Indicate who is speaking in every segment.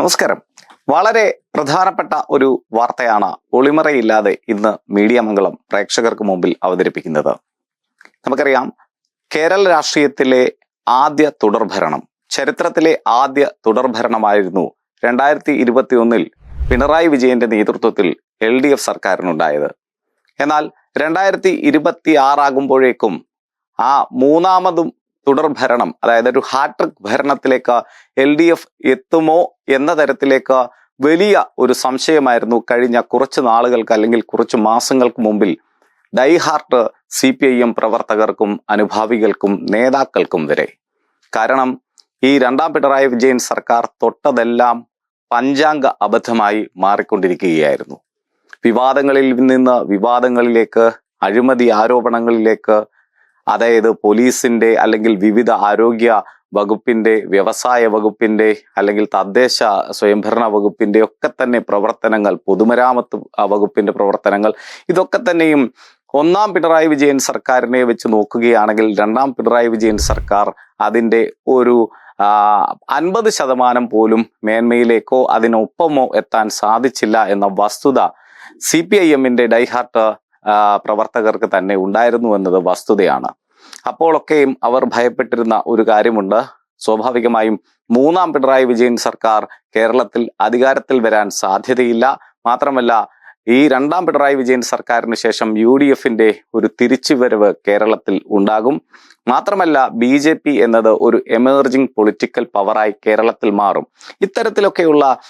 Speaker 1: നമസ്കാരം. വളരെ പ്രധാനപ്പെട്ട ഒരു വാർത്തയാണ് ഒളിമറയില്ലാതെ ഇന്ന് മീഡിയ മംഗളം പ്രേക്ഷകർക്ക് മുമ്പിൽ അവതരിപ്പിക്കുന്നത്. നമുക്കറിയാം കേരള രാഷ്ട്രീയത്തിലെ ആദ്യ തുടർഭരണം ചരിത്രത്തിലെ ആദ്യ തുടർഭരണമായിരുന്നു രണ്ടായിരത്തി ഇരുപത്തി ഒന്നിൽ പിണറായി വിജയന്റെ നേതൃത്വത്തിൽ എൽ ഡി എഫ് സർക്കാരിനുണ്ടായത്. എന്നാൽ രണ്ടായിരത്തി ഇരുപത്തി ആറാകുമ്പോഴേക്കും ആ മൂന്നാമതും തുടർഭരണം അതായത് ഒരു ഹാട്രിക് ഭരണത്തിലേക്ക് എൽ ഡി എഫ് എത്തുമോ എന്ന തരത്തിലേക്ക് വലിയ ഒരു സംശയമായിരുന്നു കഴിഞ്ഞ കുറച്ച് നാളുകൾക്ക് അല്ലെങ്കിൽ കുറച്ച് മാസങ്ങൾക്ക് മുമ്പിൽ. Diehard C P I M പ്രവർത്തകർക്കും അനുഭാവികൾക്കും നേതാക്കൾക്കും വരെ. കാരണം ഈ രണ്ടാം പിണറായി വിജയൻ സർക്കാർ തൊട്ടതെല്ലാം പഞ്ചാംഗ അബദ്ധമായി മാറിക്കൊണ്ടിരിക്കുകയായിരുന്നു. വിവാദങ്ങളിൽ നിന്ന് വിവാദങ്ങളിലേക്ക് അഴിമതി ആരോപണങ്ങളിലേക്ക് അതായത് പോലീസിന്റെ അല്ലെങ്കിൽ വിവിധ ആരോഗ്യ വകുപ്പിന്റെ വ്യവസായ വകുപ്പിന്റെ അല്ലെങ്കിൽ തദ്ദേശ സ്വയംഭരണ വകുപ്പിന്റെ ഒക്കെ തന്നെ പ്രവർത്തനങ്ങൾ പൊതുമരാമത്ത് വകുപ്പിന്റെ പ്രവർത്തനങ്ങൾ ഇതൊക്കെ തന്നെയും ഒന്നാം പിണറായി വിജയൻ സർക്കാരിനെ വെച്ച് നോക്കുകയാണെങ്കിൽ രണ്ടാം പിണറായി വിജയൻ സർക്കാർ അതിന്റെ ഒരു അൻപത് ശതമാനം പോലും മേന്മയിലേക്കോ അതിനൊപ്പമോ എത്താൻ സാധിച്ചില്ല എന്ന വസ്തുത സി പി ഐ എമ്മിന്റെ ഡൈഹാർട്ട് പ്രവർത്തകർക്ക് തന്നെ ഉണ്ടായിരുന്നു എന്നത് വസ്തുതയാണ്. അപ്പോഴൊക്കെയും അവർ ഭയപ്പെട്ടിരുന്ന ഒരു കാര്യമുണ്ട്. സ്വാഭാവികമായും മൂന്നാം പിണറായി വിജയൻ സർക്കാർ കേരളത്തിൽ അധികാരത്തിൽ വരാൻ സാധ്യതയില്ല. മാത്രമല്ല ഈ രണ്ടാം പിണറായി വിജയൻ സർക്കാരിന് ശേഷം യു ഡി എഫിന്റെ ഒരു തിരിച്ചുവരവ് കേരളത്തിൽ ഉണ്ടാകും. മാത്രമല്ല ബി ജെ പി എന്നത് ഒരു എമേർജിംഗ് പൊളിറ്റിക്കൽ പവറായി കേരളത്തിൽ മാറും. ഇത്തരത്തിലൊക്കെയുള്ള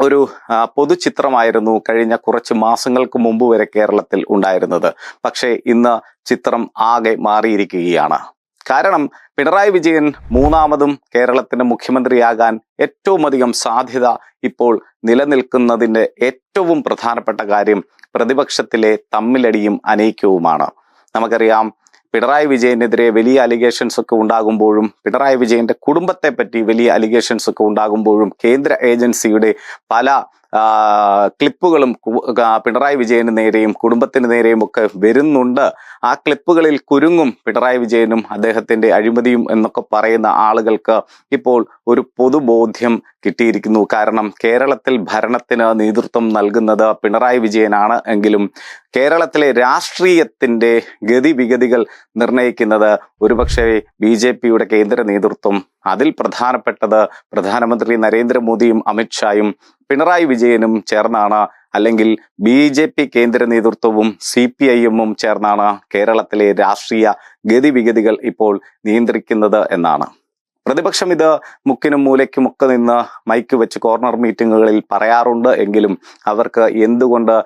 Speaker 1: ഒരു പൊതു പൊതുചിത്രമായിരുന്നു കഴിഞ്ഞ കുറച്ച് മാസങ്ങൾക്ക് മുമ്പ് വരെ കേരളത്തിൽ ഉണ്ടായിരുന്നത്. പക്ഷേ ഇന്ന് ചിത്രം ആകെ മാറിയിരിക്കുകയാണ്. കാരണം പിണറായി വിജയൻ മൂന്നാമതും കേരളത്തിന്റെ മുഖ്യമന്ത്രിയാകാൻ ഏറ്റവും അധികം സാധ്യത ഇപ്പോൾ നിലനിൽക്കുന്നതിന്റെ ഏറ്റവും പ്രധാനപ്പെട്ട കാര്യം പ്രതിപക്ഷത്തിലെ തമ്മിലടിയും അനൈക്യവുമാണ്. നമുക്കറിയാം പിണറായി വിജയനെതിരെ വലിയ അലിഗേഷൻസ് ഒക്കെ ഉണ്ടാകുമ്പോഴും പിണറായി വിജയന്റെ കുടുംബത്തെ പറ്റി വലിയ അലിഗേഷൻസ് ഒക്കെ ഉണ്ടാകുമ്പോഴും കേന്ദ്ര ഏജൻസിയുടെ പല ക്ലിപ്പുകളും പിണറായി വിജയന് നേരെയും കുടുംബത്തിന് നേരെയും ഒക്കെ വരുന്നുണ്ട്. ആ ക്ലിപ്പുകളിൽ കുരുങ്ങും പിണറായി വിജയനും അദ്ദേഹത്തിന്റെ അഴിമതിയും എന്നൊക്കെ പറയുന്ന ആളുകൾക്ക് ഇപ്പോൾ ഒരു പൊതുബോധ്യം കിട്ടിയിരിക്കുന്നു. കാരണം കേരളത്തിൽ ഭരണത്തിന് നേതൃത്വം നൽകുന്നത് പിണറായി വിജയനാണ് എങ്കിലും കേരളത്തിലെ രാഷ്ട്രീയത്തിന്റെ ഗതിവിഗതികൾ നിർണയിക്കുന്നത് ഒരുപക്ഷെ ബി ജെ പിയുടെ കേന്ദ്ര നേതൃത്വം അതിൽ പ്രധാനപ്പെട്ടത് പ്രധാനമന്ത്രി നരേന്ദ്രമോദിയും അമിത്ഷായും പിണറായി വിജയനും ചേർന്നാണ്. അല്ലെങ്കിൽ ബി ജെ പി കേന്ദ്ര നേതൃത്വവും സി പി ഐ എമ്മും ചേർന്നാണ് കേരളത്തിലെ രാഷ്ട്രീയ ഗതിവിഗതികൾ ഇപ്പോൾ നിയന്ത്രിക്കുന്നത് എന്നാണ്. പ്രതിപക്ഷം ഇത് മുക്കിനും മൂലയ്ക്കും ഒക്കെ നിന്ന് മൈക്ക് വെച്ച് കോർണർ മീറ്റിങ്ങുകളിൽ പറയാറുണ്ട്. എങ്കിലും അവർക്ക് എന്തുകൊണ്ട്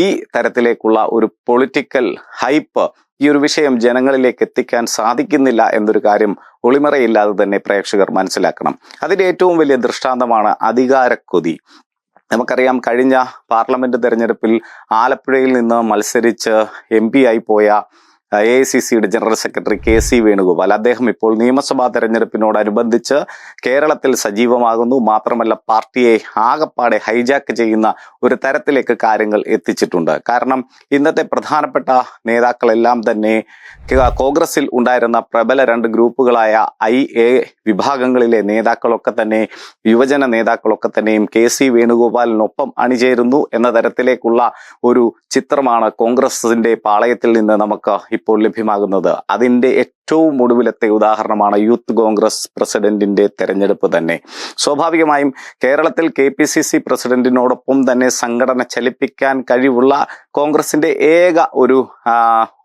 Speaker 1: ഈ തരത്തിലേക്കുള്ള ഒരു പൊളിറ്റിക്കൽ ഹൈപ്പ് ഈ ഒരു വിഷയം ജനങ്ങളിലേക്ക് എത്തിക്കാൻ സാധിക്കുന്നില്ല എന്നൊരു കാര്യം ഒളിമറയില്ലാതെ തന്നെ പ്രേക്ഷകർ മനസ്സിലാക്കണം. അതിന്റെ ഏറ്റവും വലിയ ദൃഷ്ടാന്തമാണ് അധികാരക്കൊതി. നമുക്കറിയാം കഴിഞ്ഞ പാർലമെന്റ് തെരഞ്ഞെടുപ്പിൽ ആലപ്പുഴയിൽ നിന്ന് മത്സരിച്ച് എം ആയി പോയ എ ഐ സി സിയുടെ general secretary K C Venugopal. അദ്ദേഹം ഇപ്പോൾ നിയമസഭാ തെരഞ്ഞെടുപ്പിനോടനുബന്ധിച്ച് കേരളത്തിൽ സജീവമാകുന്നു. മാത്രമല്ല പാർട്ടിയെ ആകപ്പാടെ ഹൈജാക്ക് ചെയ്യുന്ന ഒരു തരത്തിലേക്ക് കാര്യങ്ങൾ എത്തിച്ചിട്ടുണ്ട്. കാരണം ഇന്നത്തെ പ്രധാനപ്പെട്ട നേതാക്കളെല്ലാം തന്നെ കോൺഗ്രസിൽ ഉണ്ടായിരുന്ന പ്രബല രണ്ട് ഗ്രൂപ്പുകളായ ഐ എ വിഭാഗങ്ങളിലെ നേതാക്കളൊക്കെ തന്നെ യുവജന നേതാക്കളൊക്കെ തന്നെയും കെ സി വേണുഗോപാലിനൊപ്പം അണിചേരുന്നു എന്ന തരത്തിലേക്കുള്ള ഒരു ചിത്രമാണ് കോൺഗ്രസിന്റെ പാളയത്തിൽ നിന്ന് നമുക്ക് ഇപ്പോൾ ലഭ്യമാകുന്നത്. അതിന്റെ ഏറ്റവും ഒടുവിലത്തെ ഉദാഹരണമാണ് യൂത്ത് കോൺഗ്രസ് പ്രസിഡന്റിന്റെ തെരഞ്ഞെടുപ്പ് തന്നെ. സ്വാഭാവികമായും കേരളത്തിൽ കെ പി സി സി പ്രസിഡന്റിനോടൊപ്പം തന്നെ സംഘടന ചലിപ്പിക്കാൻ കഴിവുള്ള കോൺഗ്രസിന്റെ ഏക ഒരു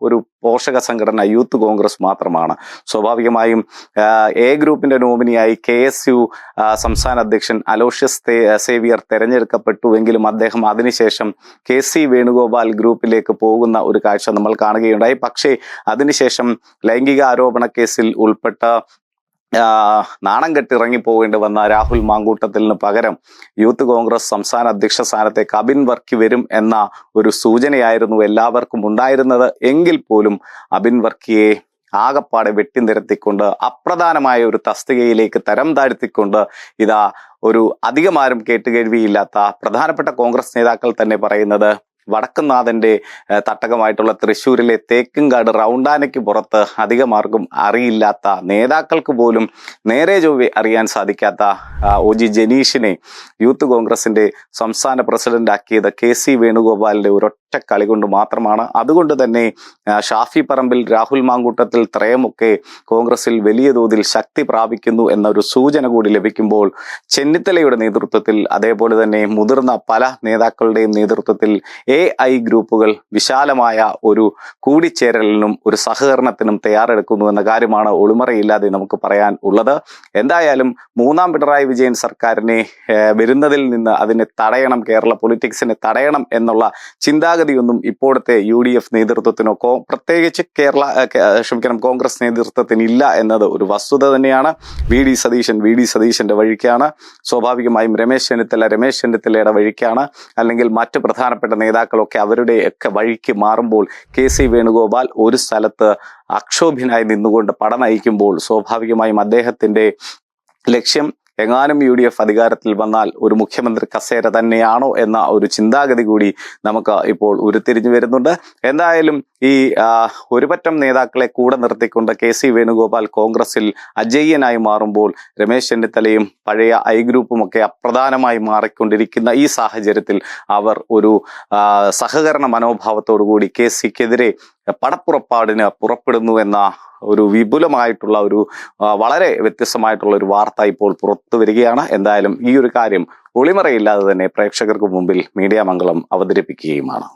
Speaker 1: ഒരു പോഷക സംഘടന യൂത്ത് കോൺഗ്രസ് മാത്രമാണ്. സ്വാഭാവികമായും എ ഗ്രൂപ്പിന്റെ നോമിനിയായി കെ എസ് യു സംസ്ഥാന അധ്യക്ഷൻ അലോഷ്യസ് സേവിയർ തെരഞ്ഞെടുക്കപ്പെട്ടുവെങ്കിലും അദ്ദേഹം അതിനുശേഷം കെ സി വേണുഗോപാൽ ഗ്രൂപ്പിലേക്ക് പോകുന്ന ഒരു കാഴ്ച നമ്മൾ കാണുകയുണ്ടായി. പക്ഷേ അതിനുശേഷം ലൈംഗിക ആരോപണ കേസിൽ ഉൾപ്പെട്ട നാണം കെട്ടിറങ്ങിപ്പോകേണ്ടി വന്ന രാഹുൽ മാങ്കൂട്ടത്തിന് പകരം യൂത്ത് കോൺഗ്രസ് സംസ്ഥാന അധ്യക്ഷ സ്ഥാനത്തേക്ക് അബിൻ വർക്കി വരും എന്ന ഒരു സൂചനയായിരുന്നു എല്ലാവർക്കും ഉണ്ടായിരുന്നത്. എങ്കിൽ പോലും അബിൻ വർക്കിയെ ആകപ്പാടെ വെട്ടിനിരത്തിക്കൊണ്ട് അപ്രധാനമായ ഒരു തസ്തികയിലേക്ക് തരം താഴ്ത്തിക്കൊണ്ട് ഇതാ ഒരു അധികമാരും കേട്ടുകേഴ്വിയില്ലാത്ത പ്രധാനപ്പെട്ട കോൺഗ്രസ് നേതാക്കൾ തന്നെ പറയുന്നത് വടക്കുംനാഥന്റെ ഏഹ്, തട്ടകമായിട്ടുള്ള തൃശ്ശൂരിലെ തേക്കുംകാട് റൗണ്ടാനയ്ക്ക് പുറത്ത് അധികമാർക്കും അറിയില്ലാത്ത നേതാക്കൾക്ക് പോലും നേരെ ചൊവ്വെ അറിയാൻ സാധിക്കാത്ത ഒ ജി ജനീഷിനെ യൂത്ത് കോൺഗ്രസിന്റെ സംസ്ഥാന പ്രസിഡന്റ് ആക്കിയത് കെ സി വേണുഗോപാലിന്റെ ഒരൊറ്റ കളി കൊണ്ട് മാത്രമാണ്. അതുകൊണ്ട് തന്നെ ഷാഫി പറമ്പിൽ രാഹുൽ മാങ്കൂട്ടത്തിൽ ത്രയമൊക്കെ കോൺഗ്രസിൽ വലിയ തോതിൽ ശക്തി പ്രാപിക്കുന്നു എന്നൊരു സൂചന കൂടി ലഭിക്കുമ്പോൾ ചെന്നിത്തലയുടെ നേതൃത്വത്തിൽ അതേപോലെ തന്നെ മുതിർന്ന പല നേതാക്കളുടെയും നേതൃത്വത്തിൽ എ ഐ ഗ്രൂപ്പുകൾ വിശാലമായ ഒരു കൂടിച്ചേരലിനും ഒരു സഹകരണത്തിനും തയ്യാറെടുക്കുന്നു എന്ന കാര്യമാണ് ഒളിമറയില്ലാതെ നമുക്ക് പറയാൻ ഉള്ളത്. എന്തായാലും മൂന്നാം പിണറായി വിജയൻ സർക്കാരിനെ വരുന്നതിൽ നിന്ന് അതിനെ തടയണം കേരള പൊളിറ്റിക്സിനെ തടയണം എന്നുള്ള ചിന്താഗതിയൊന്നും ഇപ്പോഴത്തെ യു ഡി എഫ് നേതൃത്വത്തിനോ കോ പ്രത്യേകിച്ച് കേരള ക്ഷമിക്കണം കോൺഗ്രസ് നേതൃത്വത്തിന് ഇല്ല എന്നത് ഒരു വസ്തുത തന്നെയാണ്. V D Satheesan V D സതീശന്റെ വഴിക്കാണ്. സ്വാഭാവികമായും രമേശ് ചെന്നിത്തല രമേശ് ചെന്നിത്തലയുടെ വഴിക്കാണ്. അല്ലെങ്കിൽ മറ്റ് പ്രധാനപ്പെട്ട നേതാക്കളൊക്കെ അവരുടെ ഒക്കെ വഴിക്ക് മാറുമ്പോൾ കെ സി വേണുഗോപാൽ ഒരു സ്ഥലത്ത് അക്ഷോഭ്യനായി നിന്നുകൊണ്ട് പട നയിക്കുമ്പോൾ സ്വാഭാവികമായും അദ്ദേഹത്തിന്റെ ലക്ഷ്യം എങ്ങാനും യു ഡി എഫ് അധികാരത്തിൽ വന്നാൽ ഒരു മുഖ്യമന്ത്രി കസേര തന്നെയാണോ എന്ന ഒരു ചിന്താഗതി കൂടി നമുക്ക് ഇപ്പോൾ ഉരുത്തിരിഞ്ഞു വരുന്നുണ്ട്. എന്തായാലും ഈ ഒരുപറ്റം നേതാക്കളെ കൂടെ നിർത്തിക്കൊണ്ട് കെ സി വേണുഗോപാൽ കോൺഗ്രസിൽ അജയ്യനായി മാറുമ്പോൾ രമേശ് ചെന്നിത്തലയും പഴയ ഐ ഗ്രൂപ്പും ഒക്കെ അപ്രധാനമായി മാറിക്കൊണ്ടിരിക്കുന്ന ഈ സാഹചര്യത്തിൽ അവർ ഒരു സഹകരണ മനോഭാവത്തോടു കൂടി കെ സിക്കെതിരെ പടപ്പുറപ്പാടിന് പുറപ്പെടുന്നു എന്ന ഒരു വിപുലമായിട്ടുള്ള ഒരു വളരെ വ്യത്യസ്തമായിട്ടുള്ള ഒരു വാർത്ത ഇപ്പോൾ പുറത്തു വരികയാണ്. എന്തായാലും ഈ ഒരു കാര്യം ഒളിമറയില്ലാതെ തന്നെ പ്രേക്ഷകർക്ക് മുമ്പിൽ മീഡിയ മംഗളം അവതരിപ്പിക്കുകയുമാണ്.